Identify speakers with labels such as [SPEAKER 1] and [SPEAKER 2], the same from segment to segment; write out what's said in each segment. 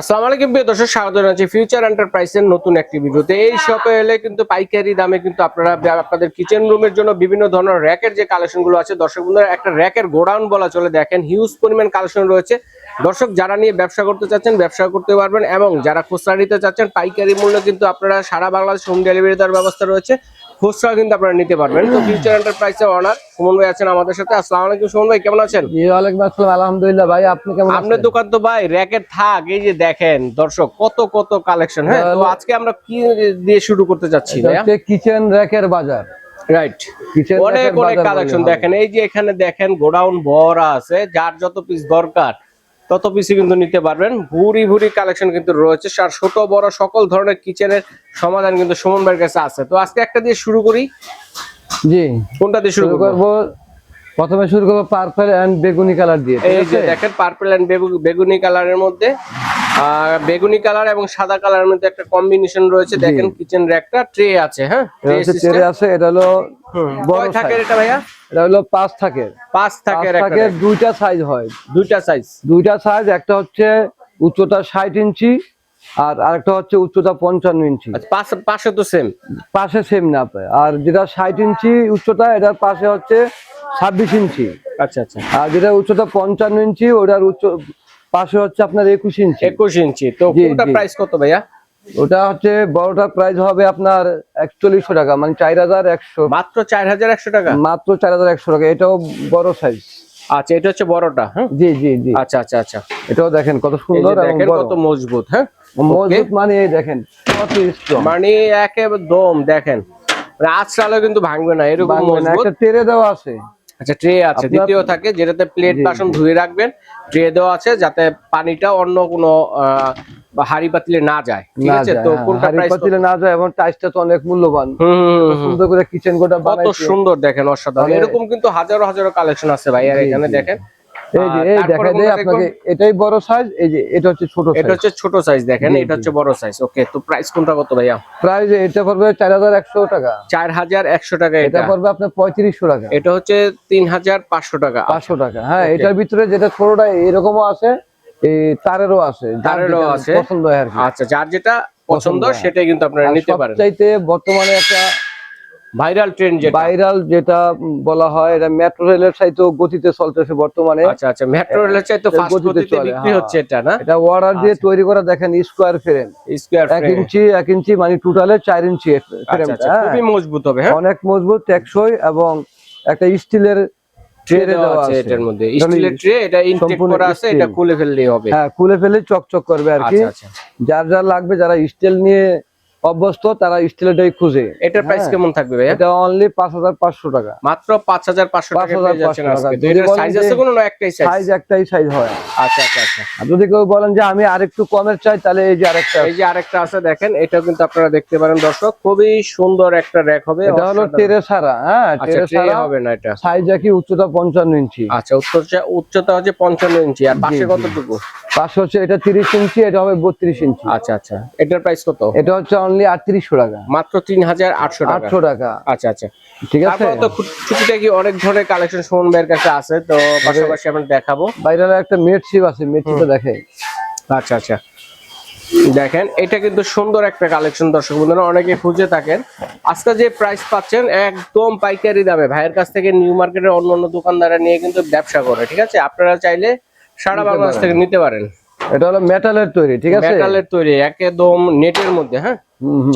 [SPEAKER 1] আসসালামু আলাইকুম প্রিয় দর্শক, স্বাগত জানাচ্ছি ফিউচার এন্টারপ্রাইজের নতুন একটি ভিডিওতে। এই শপে এলে কিন্তু পাইকারি দামে কিন্তু আপনারা আপনাদের কিচেন রুমের জন্য বিভিন্ন ধরনের র্যাকের যে কালেকশনগুলো আছে, দর্শক বন্ধুরা, একটা র্যাকের গোডাউন বলা চলে। দেখেন হিউজ পরিমাণ কালেকশন রয়েছে। দর্শক, যারা নিয়ে ব্যবসা করতে চাচ্ছেন, ব্যবসা করতে পারবেন এবং যারা খুচরা নিতে চাচ্ছেন, পাইকারি মূল্য কিন্তু আপনারা সারা বাংলাদেশ হোম ডেলিভারি দেওয়ার ব্যবস্থা রয়েছে। খুচরা কিন্তু আপনারা নিতে পারবেন। তো ফিউচার এন্টারপ্রাইজের অনার সুমন ভাই আছেন আমাদের সাথে। আসসালামু আলাইকুম সুমন ভাই কেমন আছেন?
[SPEAKER 2] জি ওয়ালাইকুম আসসালাম আলহামদুলিল্লাহ ভাই আপনি কেমন
[SPEAKER 1] আপনার
[SPEAKER 2] আছেন
[SPEAKER 1] দোকান তো ভাই র্যাকেট থাক এই যে দেখেন দর্শক কত কত কালেকশন হ্যাঁ? তো আজকে আমরা কি দিয়ে শুরু করতে যাচ্ছি
[SPEAKER 2] এটা কিচেন র্যাকের বাজার
[SPEAKER 1] রাইট
[SPEAKER 2] কিচেন
[SPEAKER 1] অনেক অনেক কালেকশন দেখেন এই যে এখানে দেখেন গোডাউন ভরা আছে যার যত পিস দরকার তত পিসি কিন্তু নিতে পারবেন। ভুরি ভুরি কালেকশন কিন্তু রয়েছে। আর ছোট বড় সকল ধরনের কিচেনের সমাধান কিন্তু সুমন ভাইয়ের কাছে আছে। তো আজকে একটা দিয়ে শুরু করি।
[SPEAKER 2] জি।
[SPEAKER 1] কোনটা দিয়ে শুরু করব?
[SPEAKER 2] প্রথমে শুরু করব পার্পল এন্ড বেগুনি কালার দিয়ে
[SPEAKER 1] এই যে? দেখেন পার্পল এন্ড বেগুনি কালারের মধ্যে বেগুনি কালার এবং সাদা কালারের মধ্যে একটা কম্বিনেশন রয়েছে। দেখেন কিচেন র্যাকটা ট্রে আছে হ্যাঁ? ট্রে
[SPEAKER 2] আছে এটা হলো বড়
[SPEAKER 1] থাকে এটা ভাইয়া?
[SPEAKER 2] এটা হলো পাঁচ থাকে
[SPEAKER 1] পাঁচ থাকে
[SPEAKER 2] থাকের দুইটা সাইজ হয়।
[SPEAKER 1] দুইটা সাইজ
[SPEAKER 2] দুইটা সাইজ একটা হচ্ছে উচ্চতা ষাট ইঞ্চি আর আরেকটা হচ্ছে উচ্চতা পঞ্চান্ন ইঞ্চি।
[SPEAKER 1] আচ্ছা পাশে তো সেম
[SPEAKER 2] পাশে সেম না পায় আর যেটা ষাট ইঞ্চি উচ্চতা এটার পাশে হচ্ছে ছাব্বিশ ইঞ্চি।
[SPEAKER 1] আচ্ছা আচ্ছা।
[SPEAKER 2] আর যেটা উচ্চতা পঞ্চান্ন ইঞ্চি ওটার উচ্চ পাশে হচ্ছে আপনার একুশ ইঞ্চি।
[SPEAKER 1] একুশ ইঞ্চি। তো কোনটা। প্রাইস কত ভাইয়া?
[SPEAKER 2] ওটা হচ্ছে বড়টার প্রাইস হবে আপনার একচল্লিশশো টাকা মানে চার হাজার একশো।
[SPEAKER 1] মাত্র চার হাজার একশো টাকা?
[SPEAKER 2] মাত্র চার হাজার একশো টাকা এটাও বড় সাইজ
[SPEAKER 1] আচ্ছা এটা হচ্ছে বড়টা হ্যাঁ?
[SPEAKER 2] জি জি জি।
[SPEAKER 1] আচ্ছা আচ্ছা আচ্ছা।
[SPEAKER 2] এটাও দেখেন কত সুন্দর এবং
[SPEAKER 1] কত মজবুত হ্যাঁ?
[SPEAKER 2] মজবুত মানে দেখেন কত স্ট্রং
[SPEAKER 1] মানে একেবারে দম দেখেন। মানে আজকালও কিন্তু ভাঙবে না এরকম মজবুত।
[SPEAKER 2] একটা তেরে দেওয়া আছে।
[SPEAKER 1] আচ্ছা ট্রে আছে। দ্বিতীয় থাকে যেটাতে প্লেট বাসন ধুয়ে রাখবেন। ট্রে দেওয়া আছে যাতে পানিটা অন্য কোনো আহ, বা হাড়ি পাতিলে না যায়। ঠিক আছে? তো
[SPEAKER 2] হ্যাঁ,
[SPEAKER 1] কোনটা
[SPEAKER 2] হাঁড়ি পাতিলে না যায় এবং টাইসটা তো অনেক মূল্যবান। সুন্দর করে কিচেন গোটা
[SPEAKER 1] কত সুন্দর দেখেন অসাধারণ। এরকম কিন্তু হাজারো হাজারো কালেকশন আছে ভাই আর এখানে দেখেন
[SPEAKER 2] এই যে এই দেখা
[SPEAKER 1] কোনটা
[SPEAKER 2] আপনাকে এটাই বড় সাইজ এই যে এটা হচ্ছে ছোট
[SPEAKER 1] এটা হচ্ছে ছোট সাইজ দেখেন এটা হচ্ছে বড় সাইজ ওকে তো প্রাইস কোনটা কত ভাইয়া?
[SPEAKER 2] প্রাইস এটা পড়বে চার হাজার একশো টাকা।
[SPEAKER 1] চার হাজার একশো টাকা
[SPEAKER 2] এটা। পড়বে আপনার পঁয়ত্রিশশো টাকা।
[SPEAKER 1] এটা হচ্ছে তিন হাজার পাঁচশো টাকা।
[SPEAKER 2] পাঁচশো টাকা হ্যাঁ এটার ভিতরে যেটা ছোটটা এরকমও আছে এই তারেরও আছে।
[SPEAKER 1] তারেরও আছে।
[SPEAKER 2] পছন্দ হয় আর
[SPEAKER 1] আচ্ছা যার যেটা পছন্দ সেটাই কিন্তু আপনারা নিতে পারেন।
[SPEAKER 2] বর্তমানে একটা
[SPEAKER 1] ভাইরাল ট্রেন্ড যেটা।
[SPEAKER 2] ভাইরাল যেটা বলা হয় এটা মেট্রো রেলের চাইতেও গতিতে চলতেছে বর্তমানে।
[SPEAKER 1] আচ্ছা আচ্ছা মেট্রো রেলের চাইতে ফাস্ট
[SPEAKER 2] গতিতে
[SPEAKER 1] বিক্রি
[SPEAKER 2] হ্যাঁ।
[SPEAKER 1] হচ্ছে এটা না?
[SPEAKER 2] এটা অর্ডার দিয়ে তৈরি করা দেখেন স্কোয়ার ফ্রেম
[SPEAKER 1] স্কোয়ার
[SPEAKER 2] এক ইঞ্চি এক ইঞ্চি মানে টোটালে চার ইঞ্চি
[SPEAKER 1] আচ্ছা
[SPEAKER 2] ফ্রেমটা
[SPEAKER 1] আচ্ছা খুবই মজবুত হবে হ্যাঁ।
[SPEAKER 2] অনেক মজবুত টেকসই এবং একটা স্টিলের
[SPEAKER 1] ট্রে দেওয়া আছে এটার মধ্যে। স্টিলের ট্রে এটা ইনটেক
[SPEAKER 2] সম্পূর্ণ
[SPEAKER 1] করা আছে এটা খুলে ফেললেই হবে।
[SPEAKER 2] হ্যাঁ খুলে ফেলে চকচক করবে আর কি।
[SPEAKER 1] আচ্ছা আচ্ছা।
[SPEAKER 2] যার যার লাগবে যারা স্টিল নিয়ে অভ্যস্ত তারা স্টিলটাই খুঁজে।
[SPEAKER 1] এটার প্রাইস
[SPEAKER 2] হ্যাঁ।
[SPEAKER 1] কেমন থাকবে ভাইয়া?
[SPEAKER 2] এটা অনলি পাঁচ হাজার পাঁচশো টাকা।
[SPEAKER 1] মাত্র পাঁচ হাজার পাঁচশো টাকা পেয়ে যাচ্ছেন আজকে।
[SPEAKER 2] বলেন
[SPEAKER 1] সাইজ আছে কোনো না একটাই সাইজ
[SPEAKER 2] সাইজ একটাই সাইজ হয়।
[SPEAKER 1] আচ্ছা আচ্ছা আচ্ছা
[SPEAKER 2] আর যদি কেউ বলেন যে আমি আরেকটু কমের চাই তাহলে এই যে আরেকটা
[SPEAKER 1] এই যে আরেকটা আছে দেখেন এটাও কিন্তু আপনারা দেখতে পারেন দর্শক। খুবই সুন্দর একটা র্যাক হবে।
[SPEAKER 2] এটা হলো
[SPEAKER 1] অসাধারণ।
[SPEAKER 2] টেরে সারা হ্যাঁ
[SPEAKER 1] আচ্ছা
[SPEAKER 2] টেরে সারা।
[SPEAKER 1] হবে না এটা।
[SPEAKER 2] সাইজ একই উচ্চতা পঞ্চান্ন ইঞ্চি।
[SPEAKER 1] আচ্ছা উচ্চতা উচ্চতা হচ্ছে পঞ্চান্ন ইঞ্চি। আর পাশে কতটুকু?
[SPEAKER 2] পাশে হচ্ছে এটা তিরিশ ইঞ্চি এটা হবে বত্রিশ ইঞ্চি।
[SPEAKER 1] আচ্ছা আচ্ছা। এটার প্রাইস কত?
[SPEAKER 2] এটা হচ্ছে অনলি আটত্রিশশো টাকা।
[SPEAKER 1] মাত্র তিন হাজার আটশো টাকা।
[SPEAKER 2] আটশো টাকা।
[SPEAKER 1] আচ্ছা আচ্ছা।
[SPEAKER 2] ঠিক আছে?
[SPEAKER 1] তো ছুটিটা কি অনেক ধরনের কালেকশন সুমন ভাইয়ের কাছে আছে তো পাশাপাশি আমরা দেখাবো।
[SPEAKER 2] বাইরে একটা মেডশিপ আছে মেডশিপটা দেখে।
[SPEAKER 1] আচ্ছা আচ্ছা। দেখেন এটা কিন্তু সুন্দর একটা কালেকশন দর্শক বন্ধুরা অনেকে খুঁজে থাকেন। আজকে যে প্রাইস পাচ্ছেন একদম পাইকারি দামে। ভাইয়ের কাছ থেকে নিউ মার্কেটের অন্য অন্য দোকানদাররা নিয়ে কিন্তু ব্যবসা করে ঠিক আছে? আপনারা চাইলে সারা বাংলাদেশ থেকে নিতে পারেন।
[SPEAKER 2] এটা হলো মেটালের তৈরি ঠিক আছে?
[SPEAKER 1] মেটালের তৈরি একদম নেটের মধ্যে হ্যাঁ।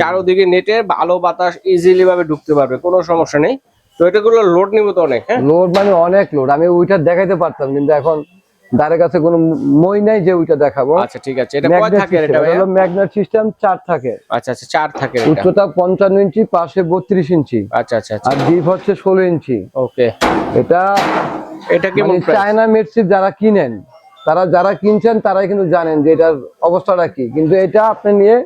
[SPEAKER 1] চারোদিকে নেটে ভালো বাতাস ইজিলি ভাবে ঢুকতে পারবে কোনো সমস্যা নেই। তো এটাগুলো লোড নিব তো অনেক হ্যাঁ?
[SPEAKER 2] লোড মানে অনেক লোড আমি ওইটা দেখাইতে পারতাম কিন্তু এখন দাঁড়ের কাছে কোনো মই নাই যে ওইটা দেখাবো।
[SPEAKER 1] আচ্ছা ঠিক আছে এটা কয় থাকে এটা ভাইয়া?
[SPEAKER 2] ম্যাগনেট সিস্টেম চার থাকে।
[SPEAKER 1] আচ্ছা আচ্ছা চার থাকে এটা।
[SPEAKER 2] উচ্চতা পঞ্চান্ন ইঞ্চি পাশে বত্রিশ ইঞ্চি।
[SPEAKER 1] আচ্ছা আচ্ছা আচ্ছা।
[SPEAKER 2] আর ডিপ হচ্ছে ষোলো ইঞ্চি।
[SPEAKER 1] ওকে।
[SPEAKER 2] এটা
[SPEAKER 1] এটা কেমন
[SPEAKER 2] মানে
[SPEAKER 1] প্রাইস
[SPEAKER 2] চায়না মেডসিপ যারা কিনেন তারা যারা কিনছেন তারাই কিন্তু জানেন যে এটার অবস্থাটা কি। কিন্তু এটা আপনি নিয়ে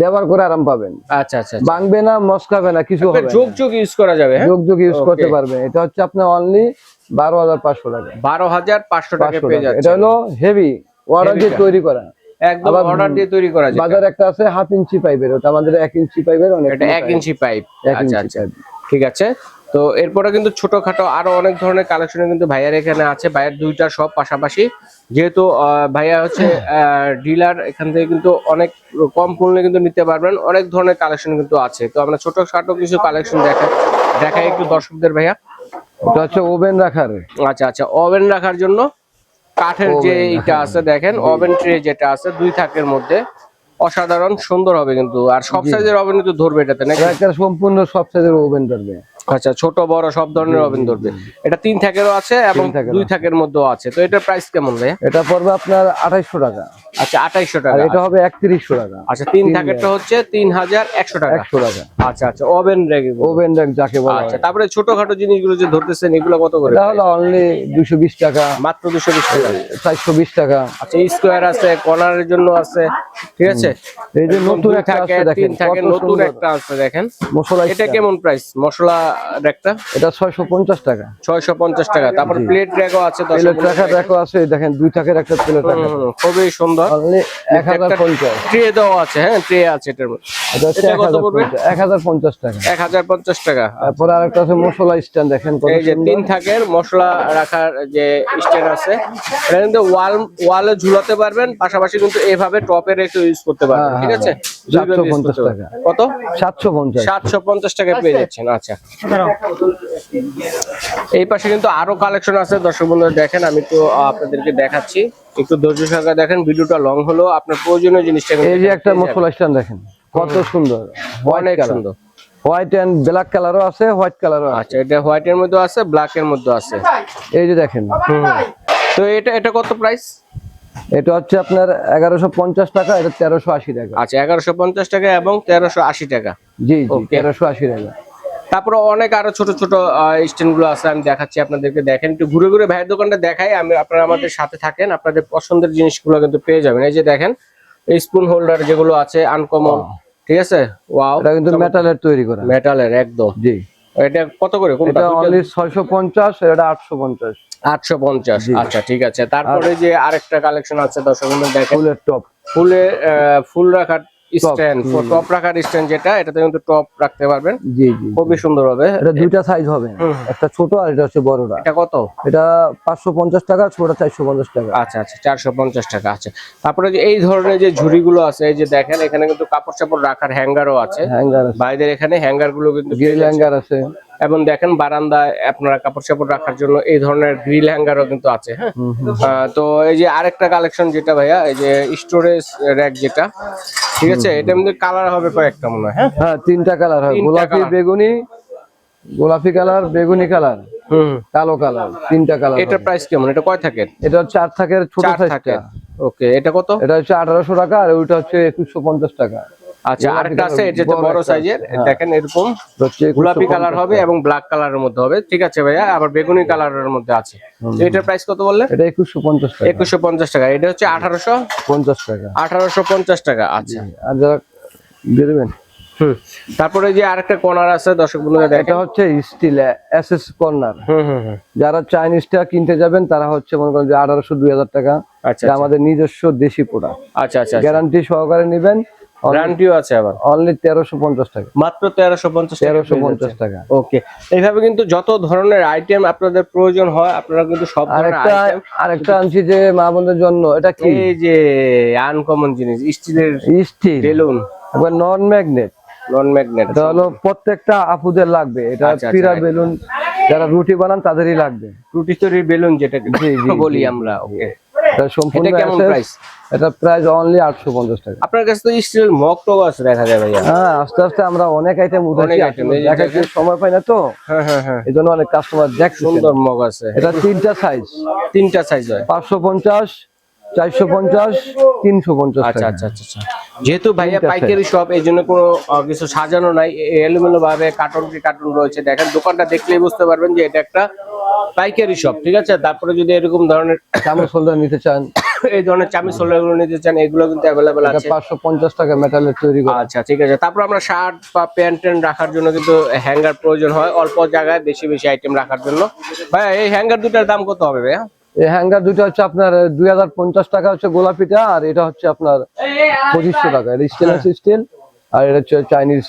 [SPEAKER 2] ব্যবহার করে আরাম পাবেন।
[SPEAKER 1] আচ্ছা আচ্ছা আচ্ছা।
[SPEAKER 2] ভাঙবে না মস্কাবে না কিছু হবে
[SPEAKER 1] যোগ যোগ ইউজ করা যাবে
[SPEAKER 2] যোগ যোগ ইউজ করতে
[SPEAKER 1] পারবে
[SPEAKER 2] পারবেন। এটা হচ্ছে আপনার অনলি বারো হাজার পাঁচশো টাকা।
[SPEAKER 1] বারো হাজার পাঁচশো টাকা পেয়ে যাচ্ছে
[SPEAKER 2] এটা হলো হেভি অর্ডার দিয়ে তৈরি করা।
[SPEAKER 1] একদম অর্ডার দিয়ে তৈরি করা যায়
[SPEAKER 2] বাজার একটা আছে হাফ ইঞ্চি পাইপের ওটা আমাদের এক ইঞ্চি পাইপের অনেক
[SPEAKER 1] এটা এক ইঞ্চি পাইপ আচ্ছা আচ্ছা। ঠিক আছে। তো এরপরে কিন্তু ছোটখাটো আরও অনেক ধরনের কালেকশন কিন্তু ভাইয়ার এখানে আছে। ভাইয়ার দুইটা সব পাশাপাশি। যেহেতু ভাইয়া হচ্ছে ডিলার এখান থেকে কিন্তু অনেক কম মূল্যে কিন্তু নিতে পারবেন। অনেক ধরনের কালেকশন কিন্তু আছে। তো আমরা ছোটখাটো কিছু কালেকশন দেখা দেখাই একটু দর্শকদের ভাইয়া।
[SPEAKER 2] এটা হচ্ছে ওভেন রাখার।
[SPEAKER 1] আচ্ছা আচ্ছা। ওভেন রাখার জন্য কাঠের যে
[SPEAKER 2] হ্যাঁ।
[SPEAKER 1] আছে দেখেন ওভেন ট্রে যেটা আছে দুই থাকের মধ্যে। অসাধারণ সুন্দর হবে কিন্তু। আর সব সাইজের ওভেন কিন্তু ধরবে এটাতে নাকি?
[SPEAKER 2] এটা সম্পূর্ণ সব সাইজের ওভেন ধরবে।
[SPEAKER 1] আচ্ছা ছোট বড় সব ধরনের ওভেন ধরবে। এটা তিন থাকেরও আছে এবং দুই। থাকের মধ্যেও আছে। তো এটার প্রাইস কেমন ভাইয়া?
[SPEAKER 2] এটা পড়বে আপনার আঠাইশশো টাকা।
[SPEAKER 1] আচ্ছা আঠাইশশো টাকা।
[SPEAKER 2] এটা হবে একত্রিশশো টাকা।
[SPEAKER 1] আচ্ছা তিন থাকেরটা হচ্ছে তিন হাজার একশো টাকা।
[SPEAKER 2] একশো টাকা।
[SPEAKER 1] আচ্ছা আচ্ছা ওভেন রেগে
[SPEAKER 2] ওভেন র্যাক যাকে বলা
[SPEAKER 1] আচ্ছা
[SPEAKER 2] হয়।
[SPEAKER 1] তারপরে ছোটখাটো জিনিসগুলো যে ধরতেছেন এগুলো কত করে
[SPEAKER 2] এটা হলো অনলি দুশো বিশ টাকা।
[SPEAKER 1] মাত্র দুশো বিশ টাকা।
[SPEAKER 2] চারশো বিশ টাকা।
[SPEAKER 1] আচ্ছা স্কোয়ার আছে কর্নারের জন্য আছে ঠিক আছে?
[SPEAKER 2] এই যে নতুন একটা আছে দেখেন
[SPEAKER 1] তিন থাকে নতুন একটা আছে দেখেন।
[SPEAKER 2] মশলা
[SPEAKER 1] এটা কেমন প্রাইস মশলা র্যাকটা
[SPEAKER 2] এটা ছয়শো পঞ্চাশ টাকা।
[SPEAKER 1] ছয়শো পঞ্চাশ টাকা। তারপর প্লেট র্যাকও আছে দশ
[SPEAKER 2] প্লেট রাখা দেখো আছে দেখেন দুই টাকার একটা প্লেট রাখা
[SPEAKER 1] খুবই সুন্দর।
[SPEAKER 2] অনলি এক হাজার পঞ্চাশ।
[SPEAKER 1] ট্রে দেওয়া আছে হ্যাঁ ট্রে আছে এটার
[SPEAKER 2] এটা
[SPEAKER 1] কত পড়বে?
[SPEAKER 2] পঞ্চাশ এক হাজার পঞ্চাশ টাকা।
[SPEAKER 1] এক হাজার পঞ্চাশ টাকা।
[SPEAKER 2] তারপরে আরেকটা আছে মশলা স্ট্যান্ড দেখেন কত
[SPEAKER 1] এই যে তিন থাকের মশলা রাখার যে স্ট্যান্ড আছে এটা কিন্তু ওয়াল ওয়ালে ঝুলাতে পারবেন পাশাপাশি কিন্তু এভাবে টপে রেখে ইউজ করতে পারবেন
[SPEAKER 2] হ্যাঁ,
[SPEAKER 1] ঠিক আছে?
[SPEAKER 2] হ্যাঁ।
[SPEAKER 1] use
[SPEAKER 2] 750 টাকা।
[SPEAKER 1] কত?
[SPEAKER 2] সাতশো পঞ্চাশ।
[SPEAKER 1] সাতশো পঞ্চাশ টাকায় পেয়ে যাচ্ছেন আচ্ছা। এই পাশে কিন্তু আরও কালেকশন আছে। দর্শক বন্ধুরা দেখেন আমি তো আপনাদেরকে দেখাচ্ছি। একটু ধৈর্য সহকারে দেখেন ভিডিওটা লং হলো। আপনার প্রয়োজনীয় জিনিসটা
[SPEAKER 2] এই যে একটা। মশলা স্ট্যান্ড দেখেন কত সুন্দর।
[SPEAKER 1] অনেক সুন্দর।
[SPEAKER 2] হোয়াইট এন্ড ব্ল্যাক কালারও আছে হোয়াইট কালারও আছে
[SPEAKER 1] আচ্ছা এটা হোয়াইট এর মধ্যে আছে ব্ল্যাক এর মধ্যে আছে।
[SPEAKER 2] এই যে দেখেন।
[SPEAKER 1] তো এটা এটা কত প্রাইস
[SPEAKER 2] এটা হচ্ছে আপনার এগারোশো পঞ্চাশ টাকা এটা তেরোশো আশি টাকা।
[SPEAKER 1] আচ্ছা এগারোশো পঞ্চাশ টাকা এবং তেরোশো আশি টাকা।
[SPEAKER 2] জি. তেরোশো আশি টাকা।
[SPEAKER 1] তারপরে অনেক আরও ছোট ছোট স্ট্যান্ডগুলো আছে আমি দেখাচ্ছি আপনাদেরকে। দেখেন একটু ঘুরে ঘুরে ভাইয়ের দোকানটা দেখাই আমি আপনারা আমাদের সাথে থাকেন আপনাদের পছন্দের জিনিসগুলো কিন্তু পেয়ে যাবেন। এই যে দেখেন এই স্পুন হোল্ডার যেগুলো আছে আনকমন ঠিক আছে? ওয়াও
[SPEAKER 2] এটা কিন্তু মেটালের তৈরি করা।
[SPEAKER 1] মেটালের একদম।
[SPEAKER 2] জি।
[SPEAKER 1] এটা কত করে? কোনটা?
[SPEAKER 2] এটা অনলি ছয়শো পঞ্চাশ এটা আটশো পঞ্চাশ।
[SPEAKER 1] আটশো পঞ্চাশ আচ্ছা ঠিক আছে। তারপরে যে আরেকটা কালেকশন আছে দর্শক দেখেন।
[SPEAKER 2] ফুলের টপ
[SPEAKER 1] ফুলে ফুল রাখার স্ট্যান্ড টপ রাখার স্ট্যান্ড যেটা এটাতে কিন্তু টপ রাখতে পারবেন।
[SPEAKER 2] জি জি
[SPEAKER 1] খুবই সুন্দর হবে।
[SPEAKER 2] এটা দুইটা সাইজ হবে। একটা ছোট আর এটা হচ্ছে বড়টা।
[SPEAKER 1] এটা কত?
[SPEAKER 2] এটা পাঁচশো পঞ্চাশ টাকা ছোট চারশো পঞ্চাশ টাকা।
[SPEAKER 1] আচ্ছা আচ্ছা চারশো পঞ্চাশ টাকা আছে তারপরে যে এই ধরনের যে ঝুড়িগুলো আছে এই যে দেখেন এখানে কিন্তু কাপড় চাপড় রাখার হ্যাঙ্গারও আছে।
[SPEAKER 2] হ্যাঙ্গার আছে
[SPEAKER 1] বাইদের এখানে হ্যাঙ্গারগুলো কিন্তু
[SPEAKER 2] গ্রিল হ্যাঙ্গার আছে।
[SPEAKER 1] এবং দেখেন বারান্দায় আপনারা কাপড় চাপড় রাখার জন্য এই ধরনের গ্রিল হ্যাঙ্গারও কিন্তু আছে হ্যাঁ? তো এই যে আরেকটা কালেকশন যেটা ভাইয়া এই যে স্টোরেজ র্যাক যেটা ঠিক আছে? এটা মধ্যে কালার হবে কয়েকটা মনে হয় হ্যাঁ?
[SPEAKER 2] হ্যাঁ তিনটা কালার
[SPEAKER 1] তিনটা
[SPEAKER 2] গোলাপি বেগুনি গোলাপি কালার বেগুনি কালার।
[SPEAKER 1] হুম
[SPEAKER 2] কালো কালার তিনটা কালার
[SPEAKER 1] এটা প্রাইস কেমন? এটা কয় থাকে?
[SPEAKER 2] এটা হচ্ছে আট থাকের ছোট
[SPEAKER 1] চার থাকে। ওকে এটা কত?
[SPEAKER 2] এটা হচ্ছে আঠারোশো টাকা আর ওইটা হচ্ছে একুশশো পঞ্চাশ টাকা।
[SPEAKER 1] আচ্ছা আরেকটা আছে এটা
[SPEAKER 2] বড়
[SPEAKER 1] সাইজের
[SPEAKER 2] হ্যাঁ।
[SPEAKER 1] দেখেন এরকম গোলাপি কালার হবে এবং ব্ল্যাক কালারের মধ্যে হবে ঠিক আছে ভাইয়া? আবার বেগুনি কালারের মধ্যে আছে। এটার প্রাইস কত বললে
[SPEAKER 2] এটা একুশশো পঞ্চাশ টাকা।
[SPEAKER 1] একুশশো পঞ্চাশ টাকা। এটা হচ্ছে আঠারোশো?
[SPEAKER 2] পঞ্চাশ টাকা।
[SPEAKER 1] আঠারোশো পঞ্চাশ টাকা আচ্ছা।
[SPEAKER 2] আর যারা দিয়ে দেবেন?
[SPEAKER 1] তারপরে যে আরেকটা কর্নার আছে দর্শক বন্ধুরা
[SPEAKER 2] এটা হচ্ছে স্টিল এস এস কর্নার
[SPEAKER 1] হুম হুম হুম।
[SPEAKER 2] যারা চাইনিজটা কিনতে যাবেন তারা হচ্ছে মনে করেন যে আঠারোশো দুই হাজার টাকা।
[SPEAKER 1] আচ্ছা
[SPEAKER 2] আমাদের নিজস্ব দেশি প্রোডাক্ট
[SPEAKER 1] আচ্ছা আচ্ছা
[SPEAKER 2] গ্যারান্টি সহকারে নেবেন।
[SPEAKER 1] গ্যারান্টিও আছে আবার।
[SPEAKER 2] অনলি তেরোশো পঞ্চাশ টাকা।
[SPEAKER 1] মাত্র তেরোশো পঞ্চাশ
[SPEAKER 2] তেরোশো পঞ্চাশ টাকা।
[SPEAKER 1] ওকে এইভাবে কিন্তু যত ধরনের আইটেম আপনাদের প্রয়োজন হয় আপনারা কিন্তু সব ধরনের
[SPEAKER 2] আরেকটা
[SPEAKER 1] আইটেম
[SPEAKER 2] আরেকটা আনছি যে মা বোনদের জন্য এটা কি?
[SPEAKER 1] এই যে আনকমন জিনিস স্টিলের
[SPEAKER 2] স্টিল।
[SPEAKER 1] বেলুন।
[SPEAKER 2] একবার নন ম্যাগনেট
[SPEAKER 1] নন ম্যাগনেট
[SPEAKER 2] এটা হলো প্রত্যেকটা আপুদের লাগবে। এটা
[SPEAKER 1] আচ্ছা, আচ্ছা,
[SPEAKER 2] পিরা বেলুন যারা রুটি বানান তাদেরই লাগবে।
[SPEAKER 1] রুটি তৈরির বেলুন যেটা বলি আমরা ওকে
[SPEAKER 2] এটা
[SPEAKER 1] কেমন প্রাইস
[SPEAKER 2] এটা প্রাইস অনলি আটশো পঞ্চাশ টাকা।
[SPEAKER 1] আপনার কাছে তো স্টিলের মগ টগ আছে দেখা যায় ভাইয়া।
[SPEAKER 2] হ্যাঁ আস্তে আস্তে আমরা অনেক আইটেম উঠাচ্ছি।
[SPEAKER 1] দেখা item, এই যে
[SPEAKER 2] দেখাচ্ছি
[SPEAKER 1] দেখেন।
[SPEAKER 2] সময় পাই না তো?
[SPEAKER 1] হ্যাঁ হ্যাঁ হ্যাঁ।
[SPEAKER 2] এই জন্য অনেক কাস্টমার দেখ
[SPEAKER 1] সুন্দর মগ আছে।
[SPEAKER 2] এটা তিনটা সাইজ
[SPEAKER 1] তিনটা সাইজ হয়।
[SPEAKER 2] পাঁচশো পঞ্চাশ চারশো পঞ্চাশ তিনশো পঞ্চাশ
[SPEAKER 1] আচ্ছা আচ্ছা আচ্ছা আচ্ছা। যেহেতু ভাইয়া পাইকারি শপ এই জন্য কোনো কিছু সাজানো নাই। এলোমেলো ভাবে কার্টুন কি কার্টুন রয়েছে। দেখেন দোকানটা দেখলেই বুঝতে পারবেন যে এটা একটা পাইকারি শপ ঠিক আছে? তারপরে যদি এরকম ধরনের
[SPEAKER 2] চামচ হোল্ডার নিতে চান।
[SPEAKER 1] এই ধরনের চামি সোলারগুলো নিতে চান এগুলো কিন্তু অ্যাভেলেবেল আছে।
[SPEAKER 2] পাঁচশো পঞ্চাশ টাকা মেটালের তৈরি করা।
[SPEAKER 1] আচ্ছা ঠিক আছে। তারপর আমরা শার্ট বা প্যান্ট ট্যান্ট রাখার জন্য কিন্তু হ্যাঙ্গার প্রয়োজন হয়। অল্প জায়গায় বেশি বেশি আইটেম রাখার জন্য। ভাইয়া এই হ্যাঙ্গার দুটার দাম কত হবে ভাইয়া?
[SPEAKER 2] এই হ্যাঙ্গার দুটো হচ্ছে আপনার দুই হাজার পঞ্চাশ টাকা হচ্ছে গোলাপিটা আর এটা হচ্ছে আপনার পঁচিশশো টাকা। এটা স্টেনলেস স্টিল আর এটা হচ্ছে চাইনিজ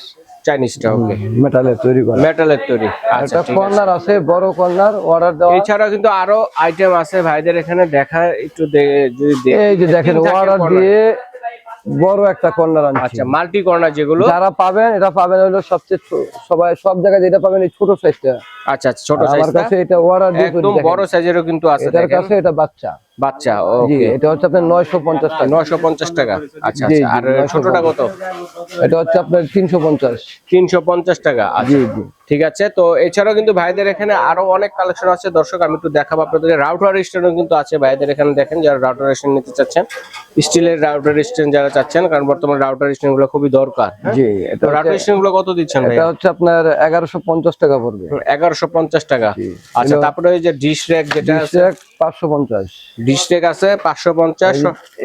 [SPEAKER 1] চাইনিজটা ওকে
[SPEAKER 2] মেটালের তৈরি করা।
[SPEAKER 1] মেটালের তৈরি। আচ্ছা
[SPEAKER 2] কর্নার আছে। বড় কর্নার অর্ডার দেওয়া।
[SPEAKER 1] এছাড়া কিন্তু আরও আইটেম আছে ভাইদের এখানে দেখা একটু দে- যদি
[SPEAKER 2] এই যে দেখেন অর্ডার দিয়ে বড় একটা কর্নার আনছি।
[SPEAKER 1] আচ্ছা মাল্টি কর্নার যেগুলো।
[SPEAKER 2] যারা পাবেন এটা পাবেন হলো সবচেয়ে সবাই সব জায়গায় যেটা পাবেন এই ছোট সাইজটা
[SPEAKER 1] আচ্ছা আচ্ছা ছোট
[SPEAKER 2] আমার কাছে এটা অর্ডার দিয়ে
[SPEAKER 1] একদম বড় সাইজেরও কিন্তু আছে
[SPEAKER 2] এটার কাছে এটা বাচ্চা।
[SPEAKER 1] বাচ্চা ওকে
[SPEAKER 2] এটা হচ্ছে আপনার নয়শো পঞ্চাশ টাকা।
[SPEAKER 1] নয়শো পঞ্চাশ টাকা। আচ্ছা আচ্ছা আর ছোটটা কত?
[SPEAKER 2] এটা হচ্ছে আপনার তিনশো পঞ্চাশ।
[SPEAKER 1] তিনশো পঞ্চাশ টাকা আচ্ছা।
[SPEAKER 2] জি জি।
[SPEAKER 1] ঠিক আছে? তো এছাড়াও কিন্তু ভাইদের এখানে আরও অনেক কালেকশন আছে। দর্শক আমি একটু দেখাবো আপনাদের। রাউটার স্ট্যান্ডও কিন্তু আছে ভাইদের এখানে দেখেন যারা রাউটার স্ট্যান্ড নিতে চাচ্ছেন। স্টিলের রাউটার স্ট্যান্ড যারা চাচ্ছেন কারণ বর্তমানে রাউটার স্ট্যান্ডগুলো খুবই দরকার হ্যাঁ?
[SPEAKER 2] জি
[SPEAKER 1] রাউটার স্ট্যান্ডগুলো কত দিচ্ছেন
[SPEAKER 2] এটা হচ্ছে আপনার এগারোশো পঞ্চাশ টাকা পড়বে।
[SPEAKER 1] এগারোশো পঞ্চাশ টাকা। আচ্ছা তারপরে ওই যে ডিশ র্যাক যেটা আছে
[SPEAKER 2] পাঁচশো পঞ্চাশ।
[SPEAKER 1] ডিশ র্যাক আছে পাঁচশো পঞ্চাশ।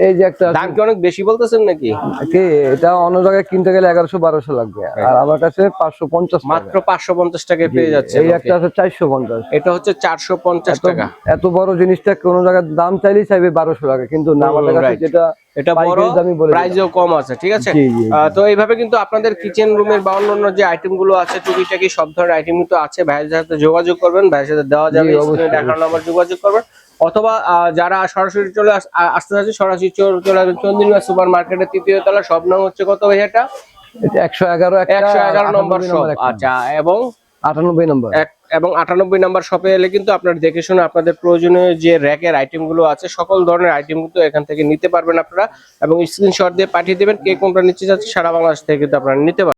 [SPEAKER 2] এই যে একটা
[SPEAKER 1] দাম কি অনেক বেশি বলতেছেন নাকি?
[SPEAKER 2] কি এটা অন্য জায়গায় কিনতে গেলে এগারোশো বারোশো লাগবে। আর আমার কাছে পাঁচশো পঞ্চাশ
[SPEAKER 1] মাত্র পাঁচশো পঞ্চাশ টাকায় পেয়ে যাচ্ছে
[SPEAKER 2] এই একটা আছে চারশো পঞ্চাশ।
[SPEAKER 1] এটা হচ্ছে চারশো পঞ্চাশ টাকা।
[SPEAKER 2] এত বড় জিনিসটা কোনো জায়গায় দাম চাইলেই চাইবে বারোশো টাকা কিন্তু না আমাদের কাছে যেটা
[SPEAKER 1] এটা বড়
[SPEAKER 2] পাইকারি দামই বলে দিলাম।
[SPEAKER 1] প্রাইসও কম আছে ঠিক আছে?
[SPEAKER 2] জি, জি, জি।
[SPEAKER 1] আহ, তো এইভাবে কিন্তু আপনাদের কিচেন রুমের বা অন্যান্য যে আইটেমগুলো আছে টুকিটাকি সব ধরনের আইটেম কিন্তু আছে। ভাইয়ের সাথে যোগাযোগ করবেন ভাইয়ের সাথে দেওয়া যাবে নাম্বার যোগাযোগ করবেন। অথবা যারা সরাসরি চলে আসতে চাচ্ছে সরাসরি চলে চন্দ্রিমা সুপার মার্কেটের তৃতীয় তলা সব নাম হচ্ছে কত ভাই এটা
[SPEAKER 2] এটা একশো এগারো
[SPEAKER 1] একশো এগারো নম্বর
[SPEAKER 2] 98
[SPEAKER 1] শপ আচ্ছা এবং?
[SPEAKER 2] আটানব্বই নম্বর।
[SPEAKER 1] এক এবং আটানব্বই নাম্বার শপে এলে কিন্তু আপনার দেখে শুনে আপনাদের প্রয়োজনীয় যে র্যাকের আইটেমগুলো আছে সকল ধরনের আইটেম কিন্তু এখান থেকে নিতে পারবেন আপনারা। এবং স্ক্রিনশট দিয়ে পাঠিয়ে দেবেন কে কোনটা নিচ্ছে যাচ্ছে সারা বাংলাদেশ থেকে কিন্তু আপনারা নিতে পারবেন।